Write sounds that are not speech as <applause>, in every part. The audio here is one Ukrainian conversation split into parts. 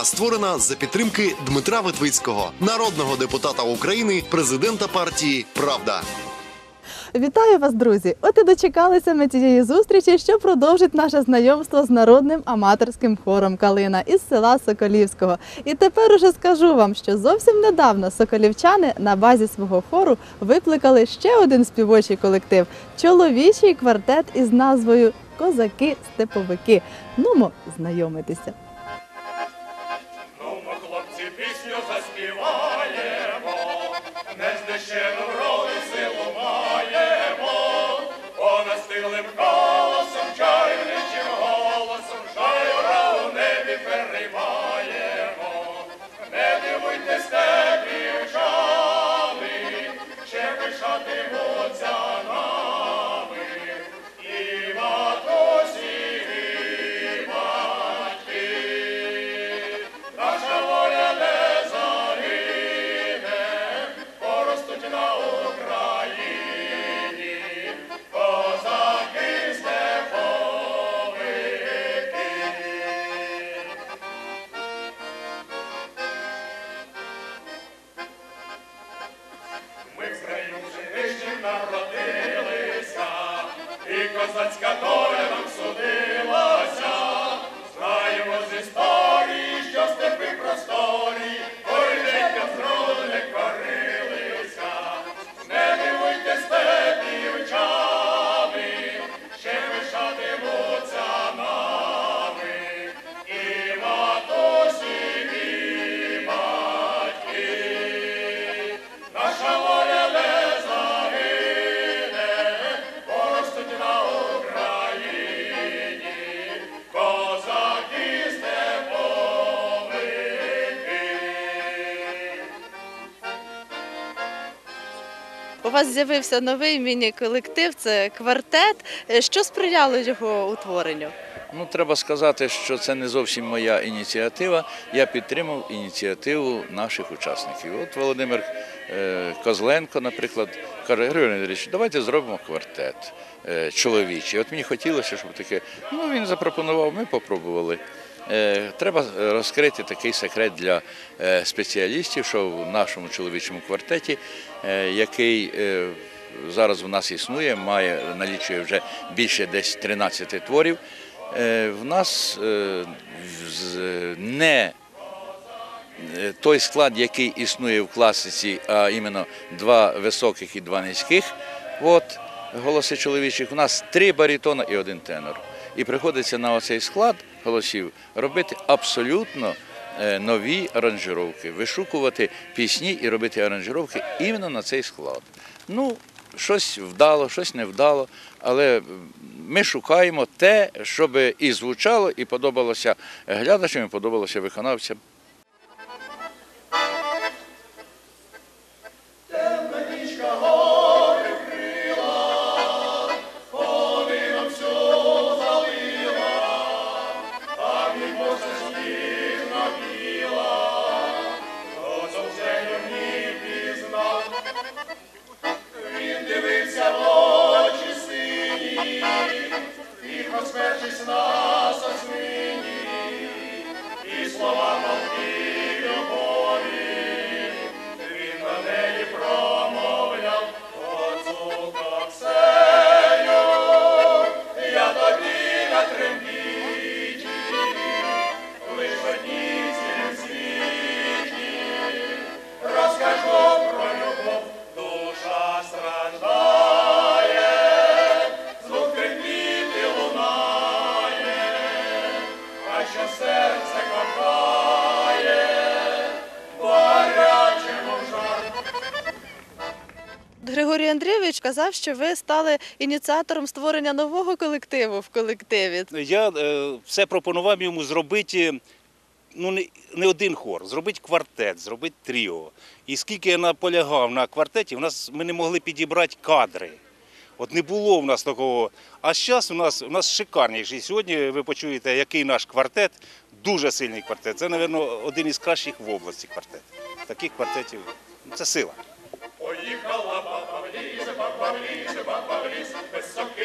Програма створена за підтримки Дмитра Витвицького, народного депутата України, президента партії Правда. Вітаю вас, друзі! От і дочекалися ми цієї зустрічі, що продовжить наше знайомство з народним аматорським хором Калина із села Соколівського. І тепер уже скажу вам, що зовсім недавно соколівчани на базі свого хору викликали ще один співочий колектив чоловічий квартет із назвою Козаки-степовики. Нумо знайомитися. З'явився новий міні-колектив, це квартет. Е, Що сприяло його утворенню? Ну, треба сказати, що це не зовсім моя ініціатива. Я підтримав ініціативу наших учасників. От Володимир е, Козленко, наприклад, каже, Григорій Андрійович, давайте зробимо квартет е, чоловічий. От мені хотілося, щоб таке. Ну, він запропонував, ми попробували. Е, Треба розкрити такий секрет для спеціалістів, що в нашому чоловічому квартеті, який е, зараз в нас існує, має налічує вже більше десь 13 творів. Е, В нас е, не е, той склад, який існує в класиці, а іменно два високих і два низьких. От голоси чоловічих. У нас три баритона і один тенор. І приходиться на оцей склад голосів робити абсолютно е, нові аранжировки, вишукувати пісні і робити аранжировки іменно на цей склад. Ну, щось вдало, щось не вдало, але ми шукаємо те, щоб і звучало, і подобалося глядачам, і подобалося виконавцям. Андрійович казав, що ви стали ініціатором створення нового колективу в колективі. Я е, все пропонував йому зробити ну, не, не один хор, зробити квартет, зробити тріо. І скільки я наполягав на квартеті, у нас ми не могли підібрати кадри. От не було в нас такого. А зараз у нас, у нас шикарніший. Сьогодні ви почуєте, який наш квартет, дуже сильний квартет. Це, мабуть, один із кращих в області квартет. Таких квартетів ну, це сила. Поїхала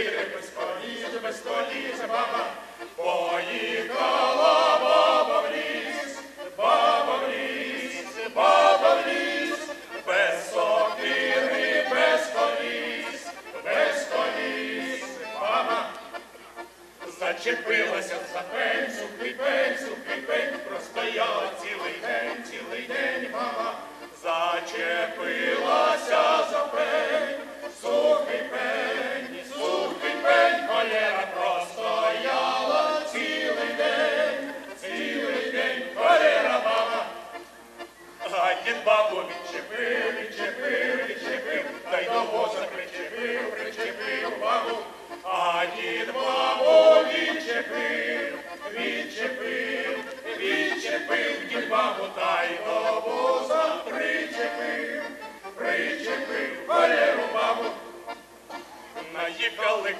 Ide bez kolize, bez kolize, baba,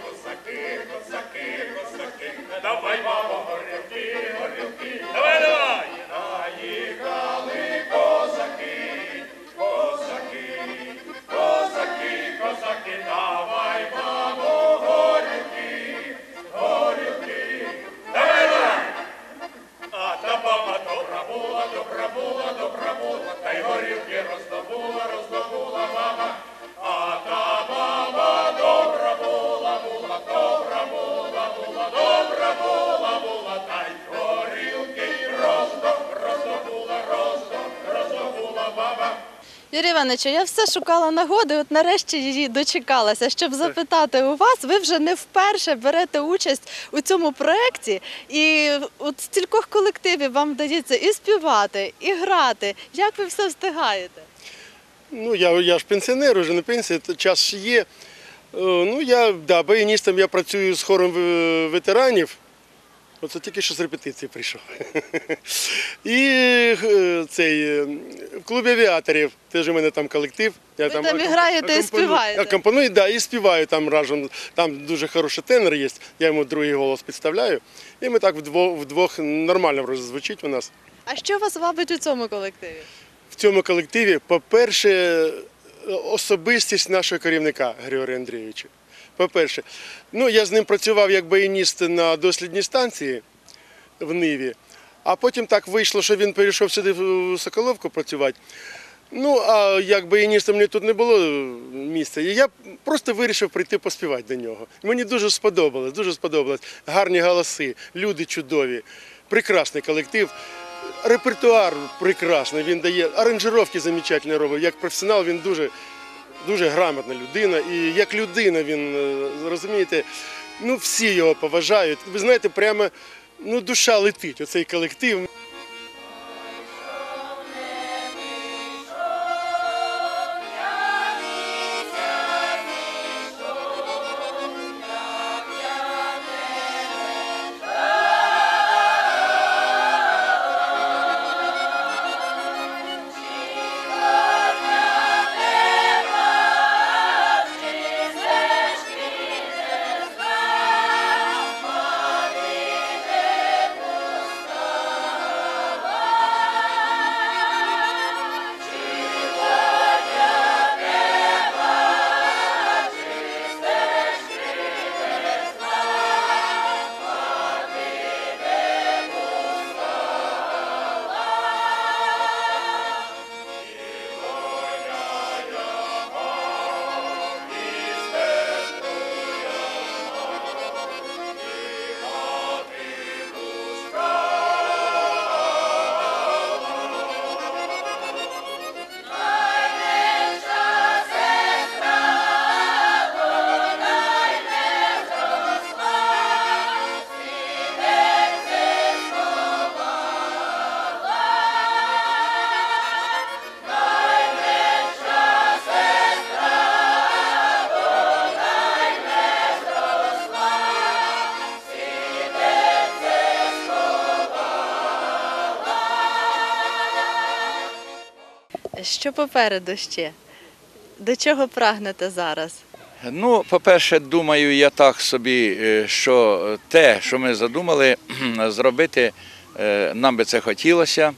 козаки, козаки, козаки, давай, мамо, горілки, горілки, давай, давай! Наїхали козаки, козаки, козаки, козаки, давай, мамо, горілки, горілки, давай, давай! А та мама добра була, добра була, добра була, та й горілки роздобула, роздобула мама. Добра була, була, та й горілки роздо, роздобула, роздо, роздобула баба. Юрій Івановичу, я все шукала нагоди, от нарешті її дочекалася, щоб запитати у вас. Ви вже не вперше берете участь у цьому проєкті, і от стількох колективів вам вдається і співати, і грати. Як ви все встигаєте? Ну, я, я ж пенсіонер, уже не пенсія, то час є. Е, Ну, я да, баяністом я працюю з хором ветеранів. Оце тільки що з репетиції прийшов. <laughs> І е, цей, е, в клубі авіаторів теж у мене там колектив. Я Ви там і аком- граєте, і співаєте. Акомпоную, да, і співаю там разом. Там дуже хороший тенор є, я йому другий голос підставляю. І ми так вдвох, вдвох нормально звучить у нас. А що вас вабить у цьому колективі? в цьому колективі, по-перше, особистість нашого керівника Григорія Андрійовича. По-перше, ну я з ним працював як баяніст на дослідній станції в Ниві, а потім так вийшло, що він перейшов сюди в Соколовку працювати. Ну, а як баяністом мені тут не було місця, і я просто вирішив прийти поспівати до нього. Мені дуже сподобалось, дуже сподобалось. Гарні голоси, люди чудові, прекрасний колектив. Репертуар прекрасний, він дає аранжировки замечательні робить. Як професіонал він дуже, дуже грамотна людина. І як людина він, е, розумієте, ну всі його поважають. Ви знаєте, прямо ну, душа летить, оцей колектив. Що попереду ще? До чого прагнете зараз? Ну, по-перше, думаю, я так собі, е, що те, що ми задумали <clears throat> зробити, е, нам би це хотілося.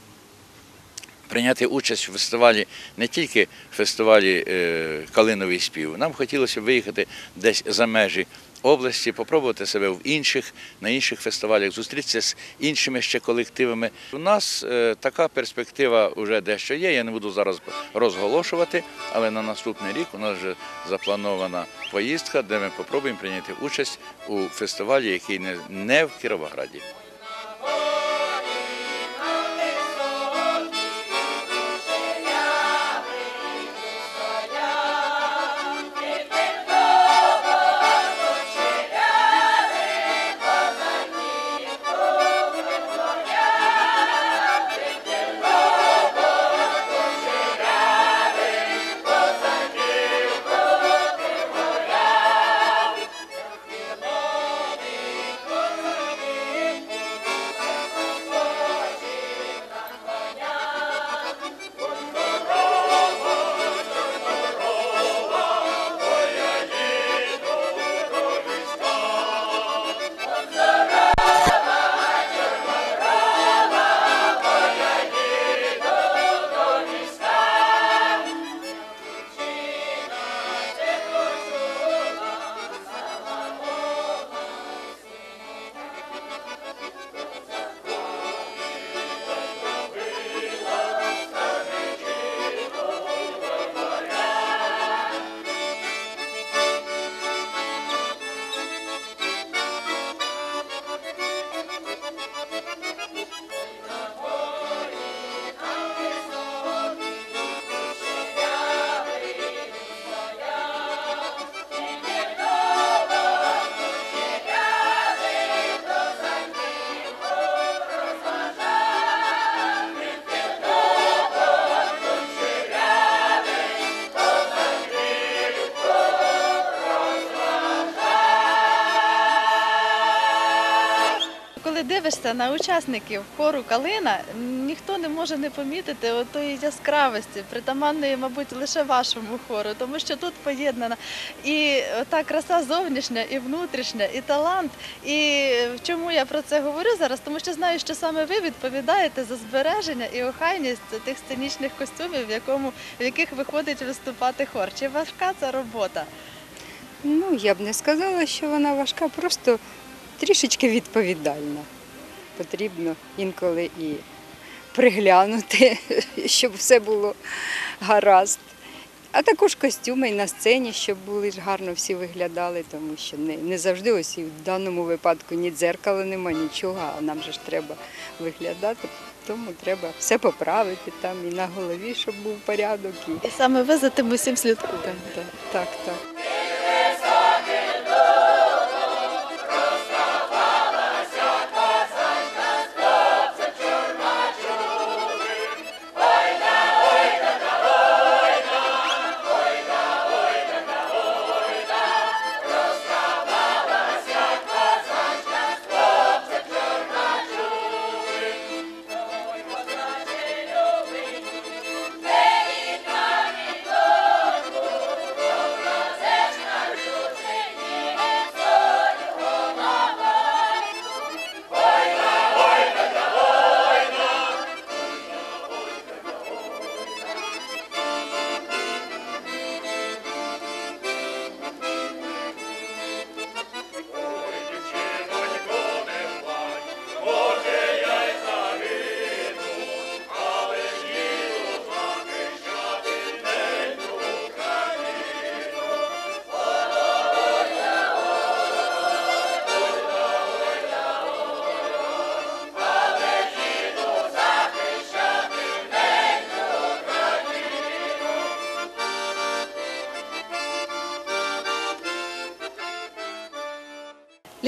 Прийняти участь у фестивалі не тільки фестивалі е, Калиновий спів. Нам хотілося виїхати десь за межі області, попробувати себе в інших, на інших фестивалях, зустрітися з іншими ще колективами. У нас е, така перспектива вже дещо є. Я не буду зараз розголошувати, але на наступний рік у нас вже запланована поїздка, де ми попробуємо прийняти участь у фестивалі, який не, не в Кіровограді. Подивишся на учасників хору Калина, ніхто не може не помітити отої яскравості, притаманної, мабуть, лише вашому хору, тому що тут поєднана і та краса зовнішня, і внутрішня, і талант. І чому я про це говорю зараз? Тому що знаю, що саме ви відповідаєте за збереження і охайність тих сценічних костюмів, в якому в яких виходить виступати хор. Чи важка ця робота? Ну, я б не сказала, що вона важка, просто трішечки відповідальна. Потрібно інколи і приглянути, <laughs> щоб все було гаразд. А також костюми і на сцені, щоб були ж гарно всі виглядали, тому що не, не завжди ось і в даному випадку ні дзеркала нема, нічого, а нам же ж треба виглядати, тому треба все поправити там і на голові, щоб був порядок. І... І саме ви за тим усім слідкуєте. Так, так, так.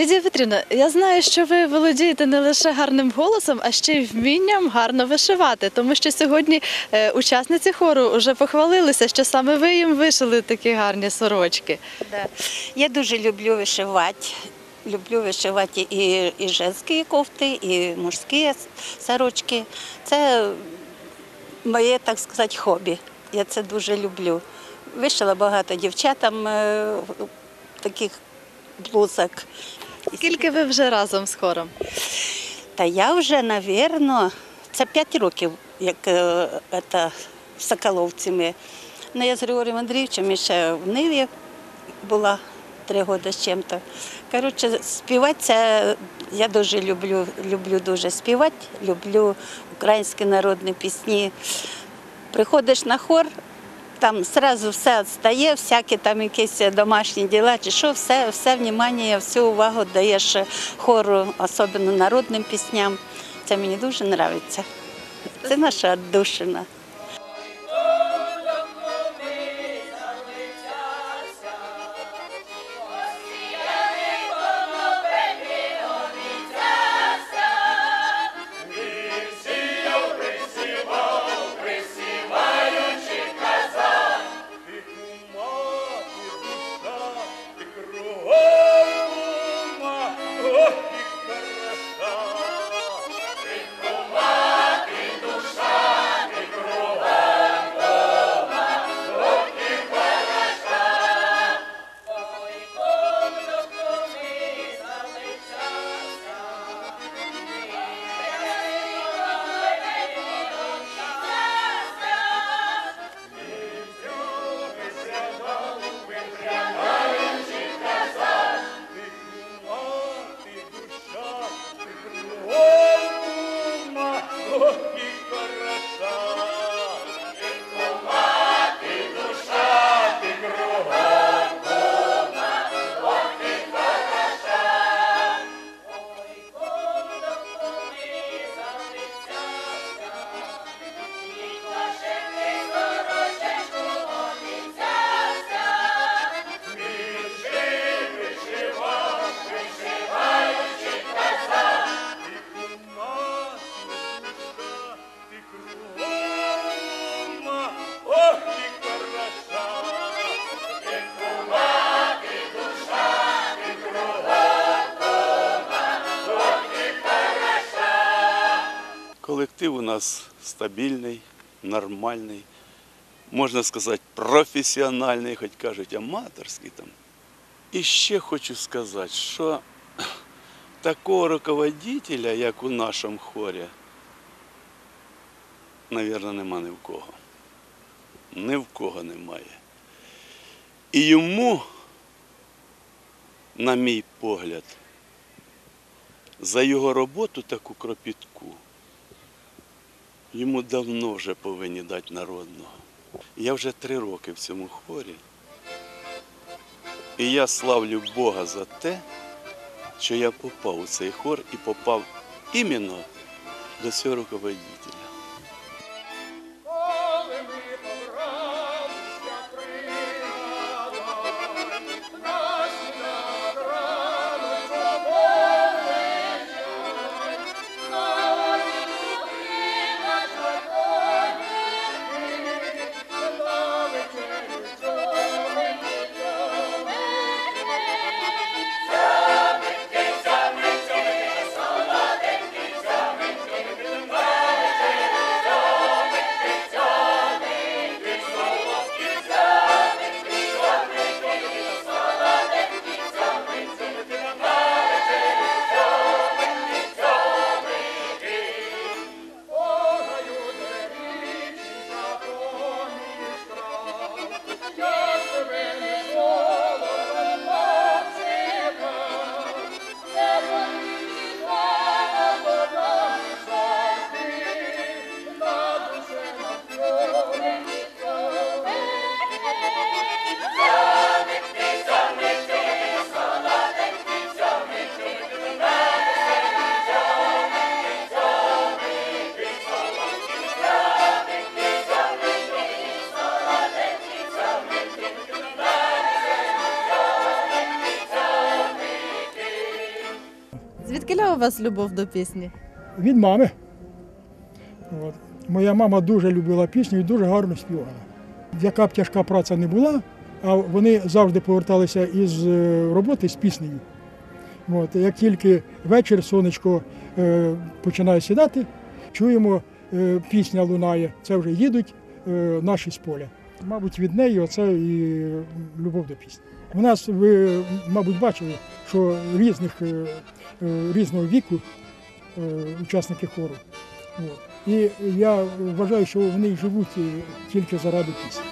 Лідія Петрівна, я знаю, що ви володієте не лише гарним голосом, а ще й вмінням гарно вишивати. Тому що сьогодні е, учасниці хору вже похвалилися, що саме ви їм вишили такі гарні сорочки. Я дуже люблю вишивати. Люблю вишивати і, і женські кофти, і мужські сорочки. Це моє, так сказати, хобі. Я це дуже люблю. Вишила багато дівчатам е, таких блузок. Скільки ви вже разом з хором? Та я вже, напевно, це 5 років, як це, в Соколовці. Ну, я з Григорієм Андрійовичем ще в Ниві була три роки з чим-то. Коротше, співати це я дуже люблю, люблю дуже співати, люблю українські народні пісні. Приходиш на хор, там одразу все відстає, всякі там якісь домашні діла, чи що, все, все внимання, всю увагу даєш хору, особливо народним пісням. Це мені дуже подобається. Це наша душина. Нас стабільний, нормальний, можна сказати, професіональний, хоч кажуть, аматорський там. І ще хочу сказати, що <clears throat> такого руководителя, як у нашому хорі, мабуть, нема ні в кого. Ні в кого немає. І йому, на мій погляд, за його роботу таку кропітку, йому давно вже повинні дати народного. Я вже три роки в цьому хорі. І я славлю Бога за те, що я попав у цей хор і попав іменно до цього руководителя. Звідкиля у вас любов до пісні? від мами. От. Моя мама дуже любила пісню і дуже гарно співала. Яка б тяжка праця не була, а вони завжди поверталися із е, роботи з піснею. От. Як тільки вечір сонечко е, починає сідати, чуємо, е, пісня лунає, це вже їдуть е, наші з поля. Мабуть, від неї оце і любов до пісні. У нас, ви, мабуть, бачили, що різних, е, е, різного віку е, учасники хору. І я вважаю, що вони живуть тільки заради пісні.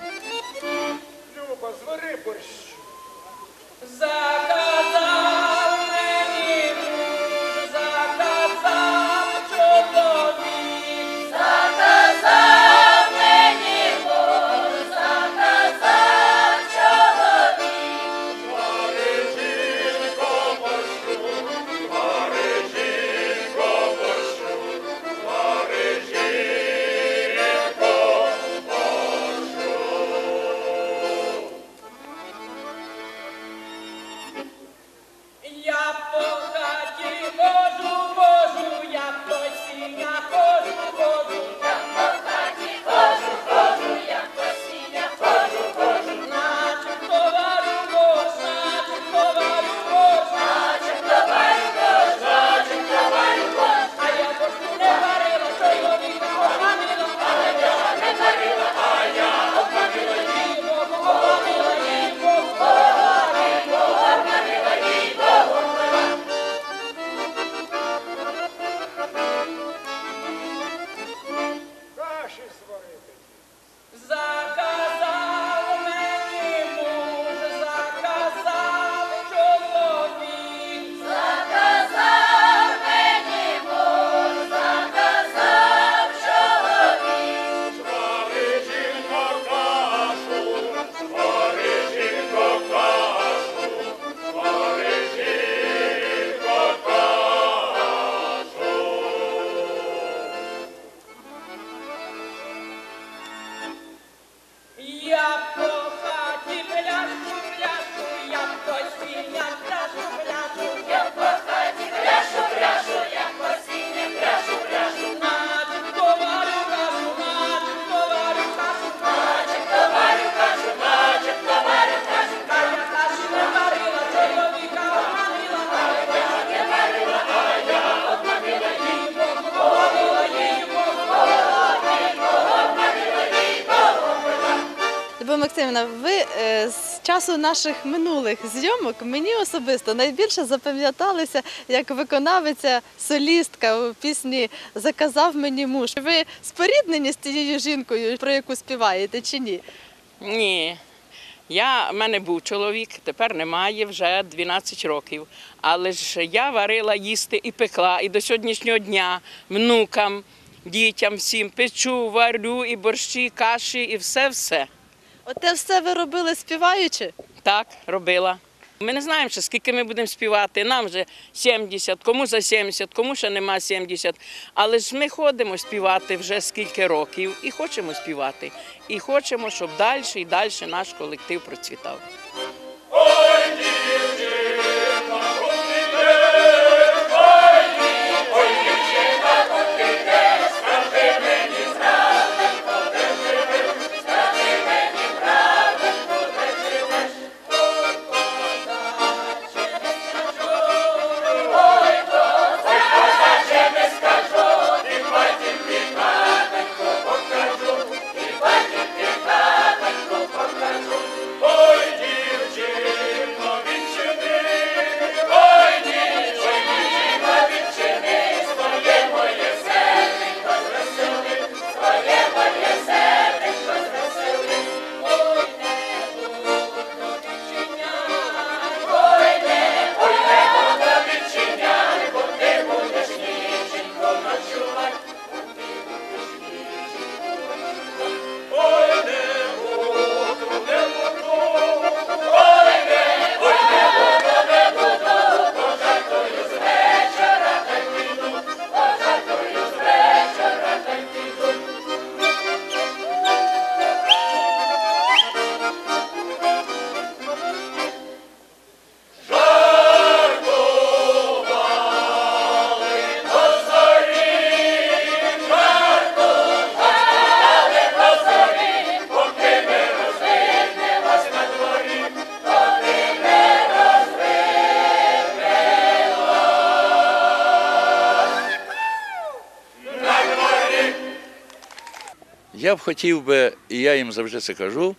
Максимівна, ви е, з часу наших минулих зйомок мені особисто найбільше запам'яталися як виконавиця солістка у пісні Заказав мені муж. Ви споріднені з тією жінкою, про яку співаєте, чи ні? Ні. Я, в мене був чоловік, тепер немає вже 12 років. Але ж я варила їсти і пекла, і до сьогоднішнього дня внукам, дітям всім печу, варю, і борщі, і каші, і все-все. Оте все ви робили співаючи? Так, робила. Ми не знаємо, ще, скільки ми будемо співати. Нам вже 70, кому за 70, кому ще нема 70. Але ж ми ходимо співати вже скільки років і хочемо співати. І хочемо, щоб далі і далі наш колектив процвітав. Ой, Я б хотів би, і я їм завжди це кажу,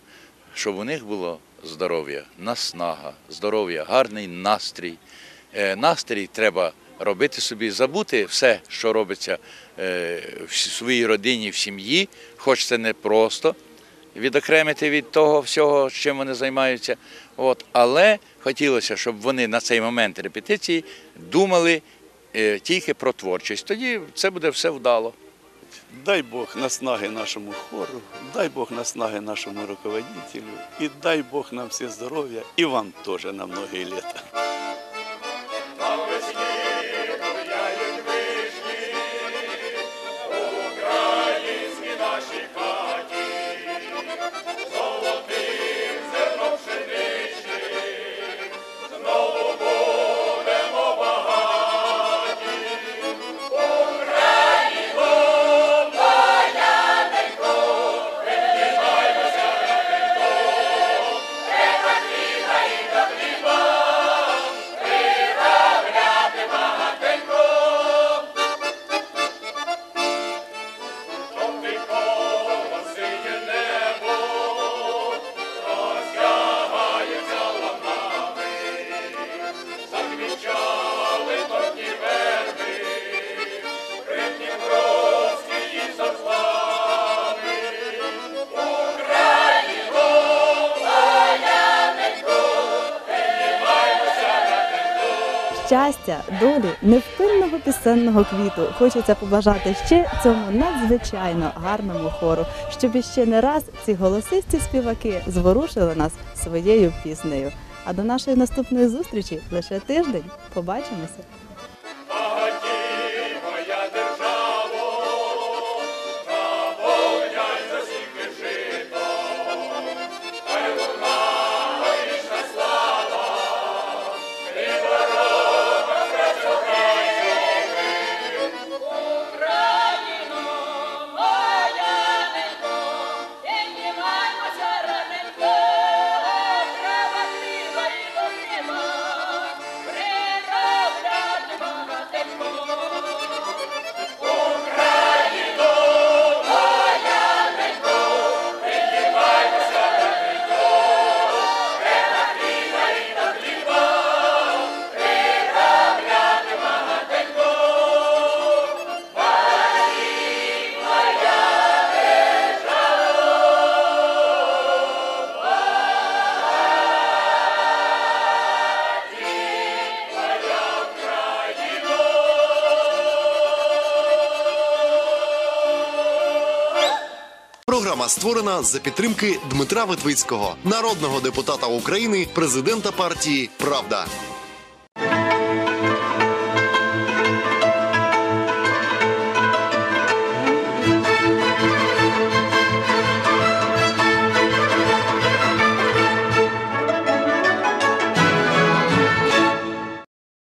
щоб у них було здоров'я, наснага, здоров'я, гарний настрій. Е, Настрій треба робити собі, забути все, що робиться е, в своїй родині, в сім'ї, хоч це не просто відокремити від того всього, чим вони займаються. От. Але хотілося, щоб вони на цей момент репетиції думали е, тільки про творчість. Тоді це буде все вдало. Дай Бог наснаги нашому хору, дай Бог наснаги нашому руководителю, і дай Бог нам все здоров'я, і вам теж на многие літа. Щастя, долі, невпинного пісенного квіту хочеться побажати ще цьому надзвичайно гарному хору, щоб іще не раз ці голосисті співаки зворушили нас своєю піснею. А до нашої наступної зустрічі лише тиждень. Побачимося. Створена за підтримки Дмитра Витвицького, народного депутата України, президента партії Правда.